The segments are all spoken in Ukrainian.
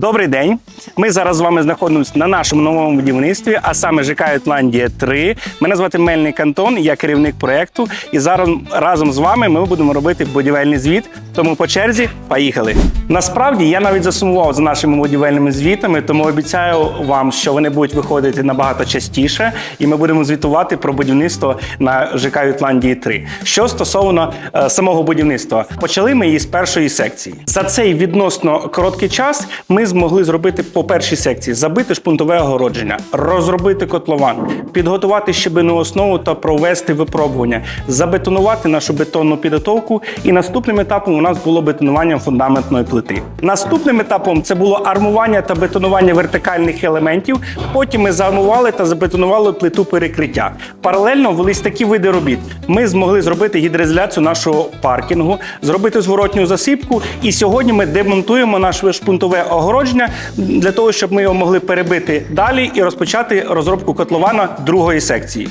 Добрий день. Ми зараз з вами знаходимося на нашому новому будівництві, а саме ЖК Ютландія 3. Мене звати Мельник Антон, я керівник проєкту. І зараз разом з вами ми будемо робити будівельний звіт. Тому по черзі поїхали. Насправді я навіть засумував за нашими будівельними звітами, тому обіцяю вам, що вони будуть виходити набагато частіше, і ми будемо звітувати про будівництво на ЖК Ютландії 3. Що стосовно е, самого будівництва, почали ми її з першої секції. За цей відносно короткий час ми змогли зробити по першій секції забити шпунтове огородження, розробити котлован, підготувати щебену основу та провести випробування, забетонувати нашу бетонну підготовку. І наступним етапом нас було бетонування фундаментної плити. Наступним етапом це було армування та бетонування вертикальних елементів. Потім ми заармували та забетонували плиту перекриття. Паралельно велись такі види робіт. Ми змогли зробити гідроізоляцію нашого паркінгу, зробити зворотню засипку. І сьогодні ми демонтуємо наше шпунтове огородження для того, щоб ми його могли перебити далі і розпочати розробку котлована другої секції.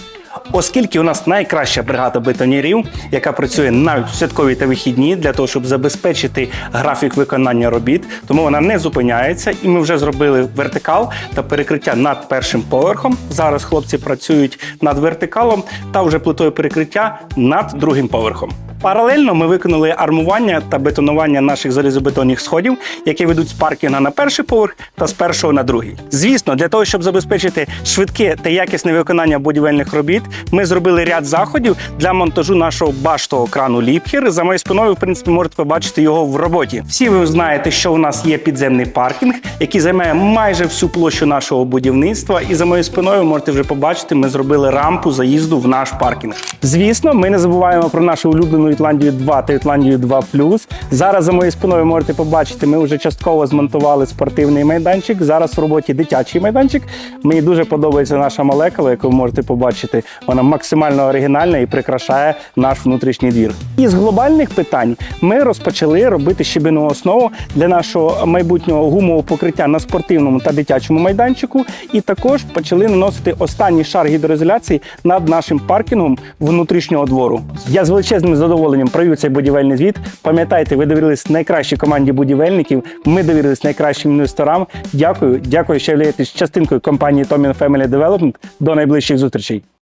Оскільки у нас найкраща бригада бетонірів, яка працює навіть в святкові та вихідні для того, щоб забезпечити графік виконання робіт, тому вона не зупиняється, і ми вже зробили вертикал та перекриття над першим поверхом. Зараз хлопці працюють над вертикалом та вже плитою перекриття над другим поверхом. Паралельно ми виконали армування та бетонування наших залізобетонних сходів, які ведуть з паркінга на перший поверх та з першого на другий. Звісно, для того, щоб забезпечити швидке та якісне виконання будівельних робіт, ми зробили ряд заходів для монтажу нашого баштового крану Ліпхер. За моєю спиною, в принципі, можете побачити його в роботі. Всі ви знаєте, що у нас є підземний паркінг, який займає майже всю площу нашого будівництва. І за моєю спиною можете вже побачити, ми зробили рампу заїзду в наш паркінг. Звісно, ми не забуваємо про нашу улюблену Ітландію 2 та Ітландію 2 Зараз за моєю спиною можете побачити, ми вже частково змонтували спортивний майданчик. Зараз в роботі дитячий майданчик. Мені дуже подобається наша молекула, яку ви можете побачити. Вона максимально оригінальна і прикрашає наш внутрішній двір. Із глобальних питань ми розпочали робити щебену основу для нашого майбутнього гумового покриття на спортивному та дитячому майданчику. І також почали наносити останній шар гідроізоляції над нашим паркінгом внутрішнього двору. Я з величезним задоволенням провів цей будівельний звіт. Пам'ятайте, ви довірились найкращій команді будівельників. Ми довірились найкращим інвесторам. Дякую, дякую, що являєтесь частинкою компанії Tomin Family Development. До найближчих зустрічей.